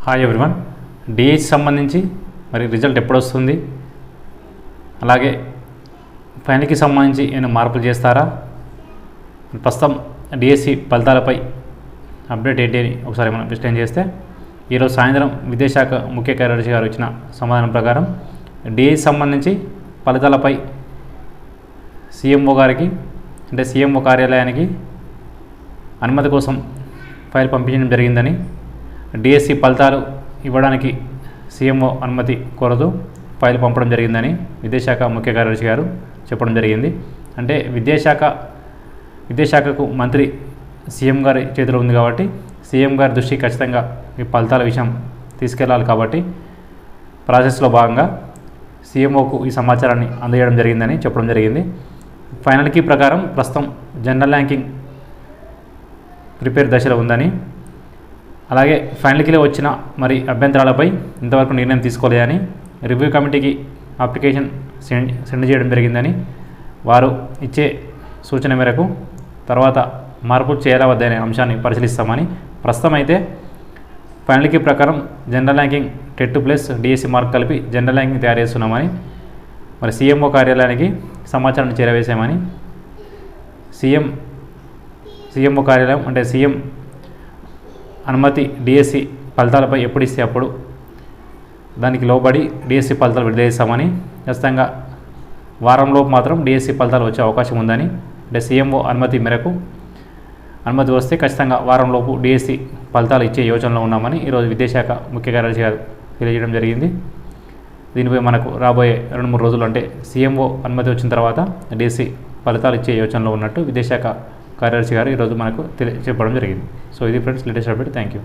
Hi everyone DS సంబంధించి మరి result ఎప్పుడు వస్తుంది అలాగే ఫైనల్కి సంబంధించి ఏమైనా మార్పులు చేస్తారా? ప్రస్తుతం డిఎస్సి ఫలితాలపై అప్డేట్ ఏంటి అని ఒకసారి మనం ఎక్స్ప్లెయిన్ చేస్తే ఈరోజు సాయంత్రం విదేశాఖ ముఖ్య కార్యదర్శి గారు ఇచ్చిన సమాధానం ప్రకారం డిఎస్ సంబంధించి ఫలితాలపై సీఎంఓ గారికి అంటే సీఎంఓ కార్యాలయానికి అనుమతి కోసం ఫైల్ పంపించడం జరిగిందని డిఎస్సి ఫలితాలు ఇవ్వడానికి సీఎంఓ అనుమతి కోరదు. ఫైల్ పంపడం జరిగిందని విద్యాశాఖ ముఖ్య కార్యదర్శి గారు చెప్పడం జరిగింది. అంటే విద్యాశాఖ విద్యాశాఖకు మంత్రి సీఎం గారి చేతిలో ఉంది కాబట్టి సీఎం గారి దృష్టి ఖచ్చితంగా ఈ ఫలితాల విషయం తీసుకెళ్ళాలి కాబట్టి ప్రాసెస్లో భాగంగా సీఎంఓకు ఈ సమాచారాన్ని అందజేయడం జరిగిందని చెప్పడం జరిగింది. ఫైనల్కి ప్రకారం ప్రస్తుతం జనరల్ ర్యాంకింగ్ ప్రిపేర్ దశలో ఉందని అలాగే ఫైనల్కి వచ్చిన మరి అభ్యంతరాలపై ఇంతవరకు నిర్ణయం తీసుకోలేదని రివ్యూ కమిటీకి అప్లికేషన్ సెండ్ సెండ్ చేయడం జరిగిందని వారు ఇచ్చే సూచన మేరకు తర్వాత మార్పులు చేయాలా వద్దనే అంశాన్ని పరిశీలిస్తామని ప్రస్తుతం అయితే ఫైనల్కి ప్రకారం general ranking TET plus DSC mark కలిపి జనరల్ ర్యాంకింగ్ తయారు చేస్తున్నామని మరి సీఎంఓ కార్యాలయానికి సమాచారాన్ని చేరవేశామని సీఎం సీఎంఓ కార్యాలయం అంటే సీఎం అనుమతి డిఎస్సి ఫలితాలపై ఎప్పుడు ఇస్తే అప్పుడు దానికి లోబడి డిఎస్సి ఫలితాలు విడుదల చేస్తామని ఖచ్చితంగా వారంలోపు మాత్రం డిఎస్సి ఫలితాలు వచ్చే అవకాశం ఉందని అంటే సీఎంఓ అనుమతి మేరకు అనుమతి వస్తే ఖచ్చితంగా వారంలోపు డిఎస్సి ఫలితాలు ఇచ్చే యోచనలో ఉన్నామని ఈరోజు విద్యాశాఖ ముఖ్య కార్యదర్శి గారు తెలియజేయడం జరిగింది. దీనిపై మనకు రాబోయే రెండు మూడు రోజులు అంటే సీఎంఓ అనుమతి వచ్చిన తర్వాత డిఎస్సి ఫలితాలు ఇచ్చే యోచనలో ఉన్నట్టు విద్యాశాఖ కార్యదర్శి గారు ఈరోజు మనకు తెలియ చెప్పడం జరిగింది. సో ఇది friends latest update thank you